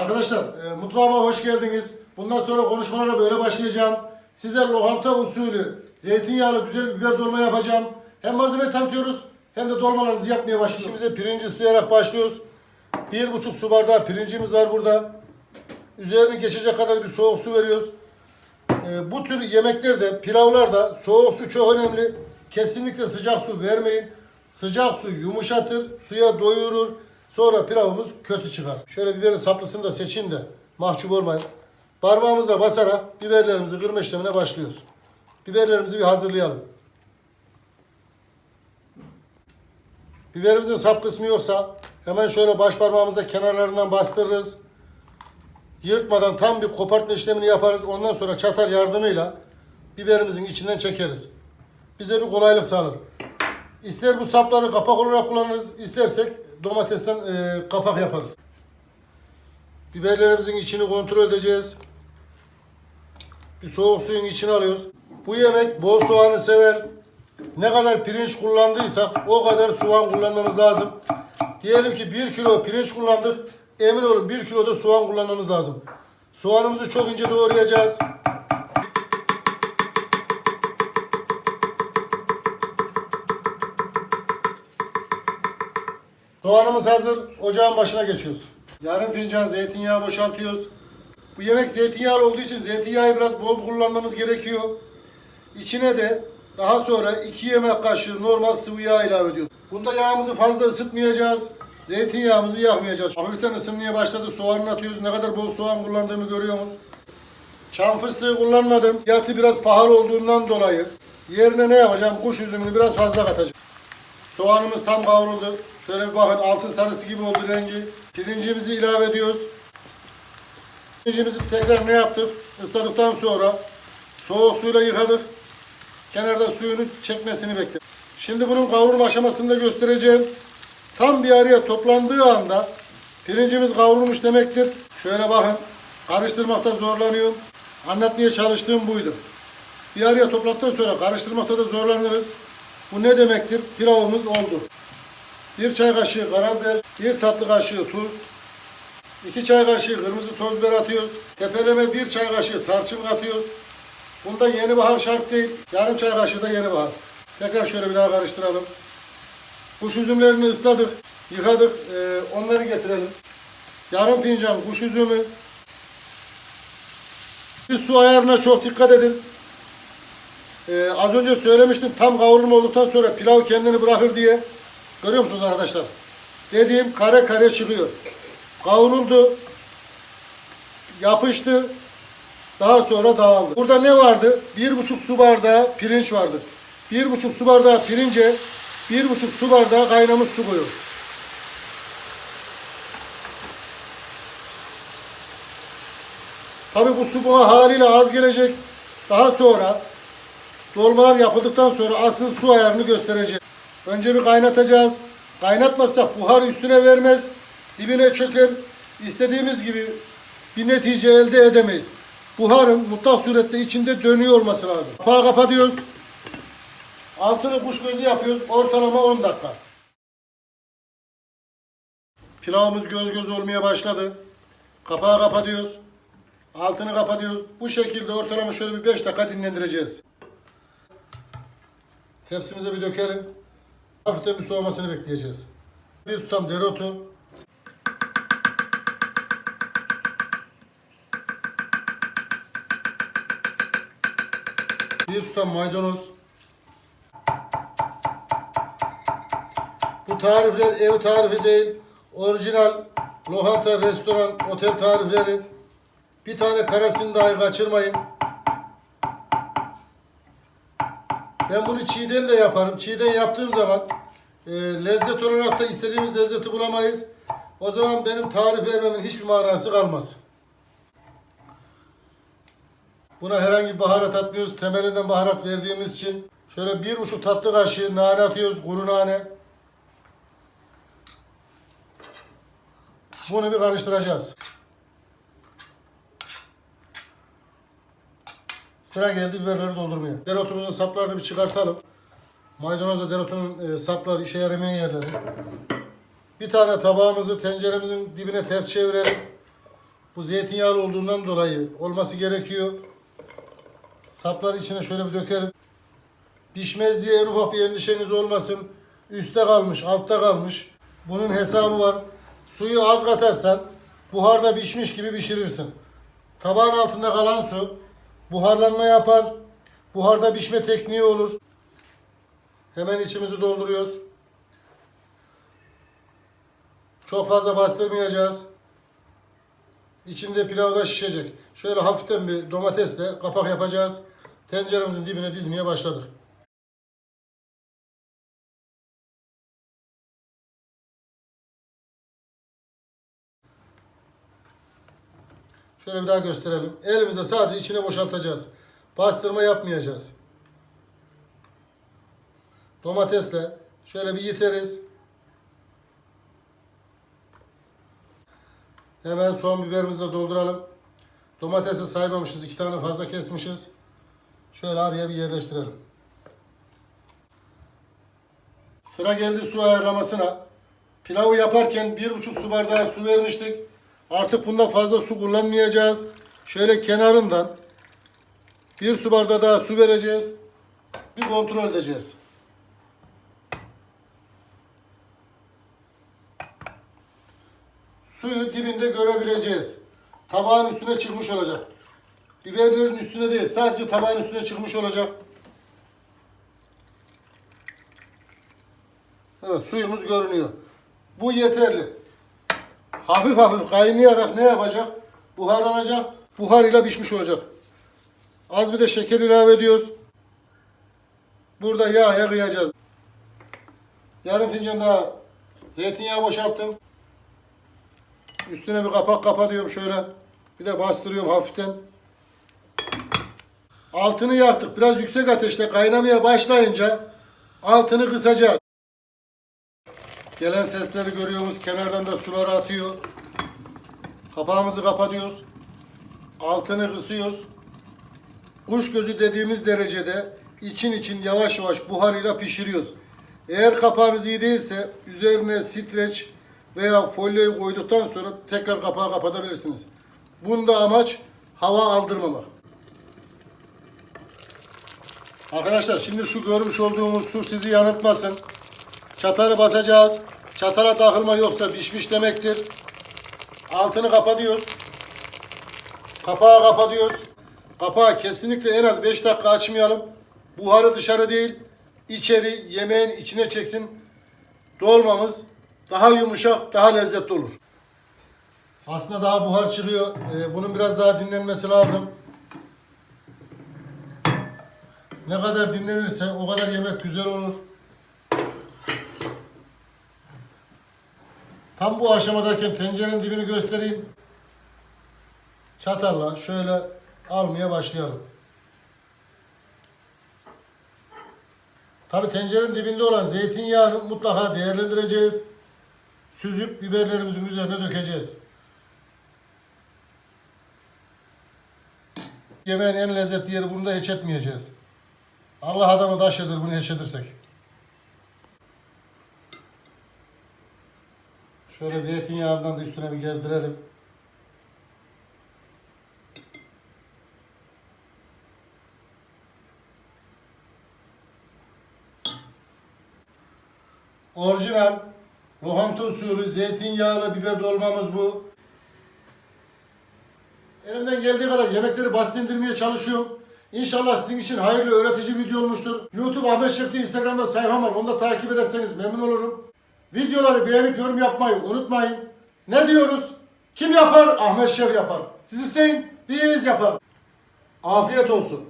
Arkadaşlar e, mutfağıma hoş geldiniz. Bundan sonra konuşmalara böyle başlayacağım. Size lokanta usulü zeytinyağlı güzel biber dolma yapacağım. Hem malzeme tanıtıyoruz hem de dolmalarımızı yapmaya başlıyoruz. Şimdi pirinci ıslayarak başlıyoruz. Bir buçuk su bardağı pirincimiz var burada. Üzerini geçecek kadar bir soğuk su veriyoruz. E, bu tür yemeklerde, pilavlarda soğuk su çok önemli. Kesinlikle sıcak su vermeyin. Sıcak su yumuşatır, suya doyurur. Sonra pilavımız kötü çıkar. Şöyle biberin saplısını da seçeyim de mahcup olmayın. Parmağımızla basarak biberlerimizi kırma işlemine başlıyoruz. Biberlerimizi bir hazırlayalım. Biberimizin sap kısmı yoksa hemen şöyle baş parmağımızla kenarlarından bastırırız. Yırtmadan tam bir kopartma işlemini yaparız. Ondan sonra çatal yardımıyla biberimizin içinden çekeriz. Bize bir kolaylık sağlar. İster bu sapları kapak olarak kullanırız, istersek domatesten e, kapak yaparız. Biberlerimizin içini kontrol edeceğiz. Bir soğuk suyun içine alıyoruz. Bu yemek bol soğanı sever. Ne kadar pirinç kullandıysak o kadar soğan kullanmamız lazım. Diyelim ki 1 kilo pirinç kullandık. Emin olun 1 kilo da soğan kullanmamız lazım. Soğanımızı çok ince doğrayacağız. Soğanımız hazır. Ocağın başına geçiyoruz. Yarım fincan zeytinyağı boşaltıyoruz. Bu yemek zeytinyağlı olduğu için zeytinyağı biraz bol kullanmamız gerekiyor. İçine de daha sonra 2 yemek kaşığı normal sıvı yağ ilave ediyoruz. Bunda yağımızı fazla ısıtmayacağız. Zeytinyağımızı yakmayacağız. Hafiften ısınmaya başladı. Soğanını atıyoruz. Ne kadar bol soğan kullandığımı görüyorsunuz. Çam fıstığı kullanmadım. Fiyatı biraz pahalı olduğundan dolayı yerine ne yapacağım? Kuş üzümünü biraz fazla katacağım. Soğanımız tam kavruldu. Şöyle bir bakın altın sarısı gibi oldu rengi. Pirincimizi ilave ediyoruz. Pirincimizi tekrar ne yaptık? Isladıktan sonra soğuk suyla yıkadık. Kenarda suyunu çekmesini bekledik. Şimdi bunun kavrulma aşamasını da göstereceğim. Tam bir araya toplandığı anda pirincimiz kavrulmuş demektir. Şöyle bakın. Karıştırmakta zorlanıyorum. Anlatmaya çalıştığım buydu. Bir araya topladıktan sonra karıştırmakta da zorlanırız. Bu ne demektir? Pilavımız oldu. Bir çay kaşığı karabiber, bir tatlı kaşığı tuz, iki çay kaşığı kırmızı toz biber atıyoruz. Tepeleme bir çay kaşığı tarçın katıyoruz. Bunda yeni bahar şart değil. Yarım çay kaşığı da yeni bahar. Tekrar şöyle bir daha karıştıralım. Kuş üzümlerini ısladık, yıkadık. Ee, onları getirelim. Yarım fincan kuş üzümü. Bir su ayarına çok dikkat edin. Ee, az önce söylemiştim tam kavrulma olduktan sonra pilav kendini bırakır diye. Görüyor musunuz arkadaşlar? Dediğim kare kare çıkıyor. Kavruldu. Yapıştı. Daha sonra dağıldı. Burada ne vardı? Bir buçuk su bardağı pirinç vardı. Bir buçuk su bardağı pirince bir buçuk su bardağı kaynamış su koyuyoruz. Tabi bu su buna haliyle az gelecek. Daha sonra dolmalar yapıldıktan sonra asıl su ayarını göstereceğiz. Önce bir kaynatacağız. Kaynatmazsak buhar üstüne vermez. Dibine çöker. İstediğimiz gibi bir netice elde edemeyiz. Buharın mutlak surette içinde dönüyor olması lazım. Kapağı kapatıyoruz. Altını kuş gözü yapıyoruz. Ortalama 10 dakika. Pilavımız göz göz olmaya başladı. Kapağı kapatıyoruz. Altını kapatıyoruz. Bu şekilde ortalama şöyle bir 5 dakika dinlendireceğiz. Tepsimize bir dökelim. Hafiften bir soğumasını bekleyeceğiz. Bir tutam dereotu. Bir tutam maydanoz. Bu tarifler ev tarifi değil. Orijinal lokanta, restoran, otel tarifleri. Bir tane karesini dahi kaçırmayın. Ben bunu çiğden de yaparım. Çiğden yaptığım zaman e, lezzet olarak da istediğimiz lezzeti bulamayız. O zaman benim tarif vermemin hiçbir manası kalmaz. Buna herhangi bir baharat atmıyoruz. Temelinden baharat verdiğimiz için şöyle bir buçuk tatlı kaşığı nane atıyoruz. Kuru nane. Bunu bir karıştıracağız. Sıra geldi biberleri doldurmaya. Dereotumuzun saplarını bir çıkartalım. Maydanozla dereotunun e, sapları işe yaramayan yerleri. Bir tane tabağımızı tenceremizin dibine ters çevirelim. Bu zeytinyağlı olduğundan dolayı olması gerekiyor. Sapları içine şöyle bir dökelim. Pişmez diye en ufak bir endişeniz olmasın. Üste kalmış, altta kalmış. Bunun hesabı var. Suyu az katarsan buharda pişmiş gibi pişirirsin. Tabağın altında kalan su buharlanma yapar. Buharda pişme tekniği olur. Hemen içimizi dolduruyoruz. Çok fazla bastırmayacağız. İçinde pilav da şişecek. Şöyle hafiften bir domatesle kapak yapacağız. Tenceremizin dibine dizmeye başladık. Şöyle bir daha gösterelim. Elimizde sadece içine boşaltacağız. Bastırma yapmayacağız. Domatesle şöyle bir yiteriz. Hemen son biberimizi de dolduralım. Domatesi saymamışız. iki tane fazla kesmişiz. Şöyle araya bir yerleştirelim. Sıra geldi su ayarlamasına. Pilavı yaparken bir buçuk su bardağı su vermiştik. Artık bunda fazla su kullanmayacağız. Şöyle kenarından bir su bardağı daha su vereceğiz. Bir kontrol edeceğiz. Suyu dibinde görebileceğiz. Tabağın üstüne çıkmış olacak. Biberlerin üstüne değil, sadece tabağın üstüne çıkmış olacak. Evet, suyumuz görünüyor. Bu yeterli. Hafif hafif kaynayarak ne yapacak? Buharlanacak. Buharıyla pişmiş olacak. Az bir de şeker ilave ediyoruz. Burada yağa kıyacağız. Yarım fincan daha zeytinyağı boşalttım. Üstüne bir kapak kapatıyorum şöyle. Bir de bastırıyorum hafiften. Altını yaktık. Biraz yüksek ateşte kaynamaya başlayınca altını kısacağız. Gelen sesleri görüyoruz. Kenardan da suları atıyor. Kapağımızı kapatıyoruz. Altını kısıyoruz. Kuş gözü dediğimiz derecede için için yavaş yavaş buharıyla pişiriyoruz. Eğer kapağınız iyi değilse üzerine streç veya folyoyu koyduktan sonra tekrar kapağı kapatabilirsiniz. Bunda amaç hava aldırmamak. Arkadaşlar şimdi şu görmüş olduğumuz su sizi yanıltmasın. Çatalı basacağız. Çatala takılma yoksa pişmiş demektir. Altını kapatıyoruz. Kapağı kapatıyoruz. Kapağı kesinlikle en az 5 dakika açmayalım. Buharı dışarı değil, içeri yemeğin içine çeksin. Dolmamız daha yumuşak, daha lezzetli olur. Aslında daha buhar çıkıyor. Ee, bunun biraz daha dinlenmesi lazım. Ne kadar dinlenirse o kadar yemek güzel olur. Tam bu aşamadayken tencerenin dibini göstereyim. Çatalla şöyle almaya başlayalım. Tabi tencerenin dibinde olan zeytinyağını mutlaka değerlendireceğiz. Süzüp biberlerimizin üzerine dökeceğiz. Yemeğin en lezzetli yeri bunu da hiç etmeyeceğiz. Allah adamı taş eder bunu hiç edersek. Şöyle zeytinyağından da üstüne bir gezdirelim. Orijinal lokanta usulü zeytinyağlı biber dolmamız bu. Elimden geldiği kadar yemekleri basit indirmeye çalışıyorum. İnşallah sizin için hayırlı öğretici video olmuştur. YouTube Ahmet Şef'te Instagram'da sayfam var. Onu da takip ederseniz memnun olurum. Videoları beğenip yorum yapmayı unutmayın. Ne diyoruz? Kim yapar? Ahmet Şef yapar. Siz isteyin, biz yapar. Afiyet olsun.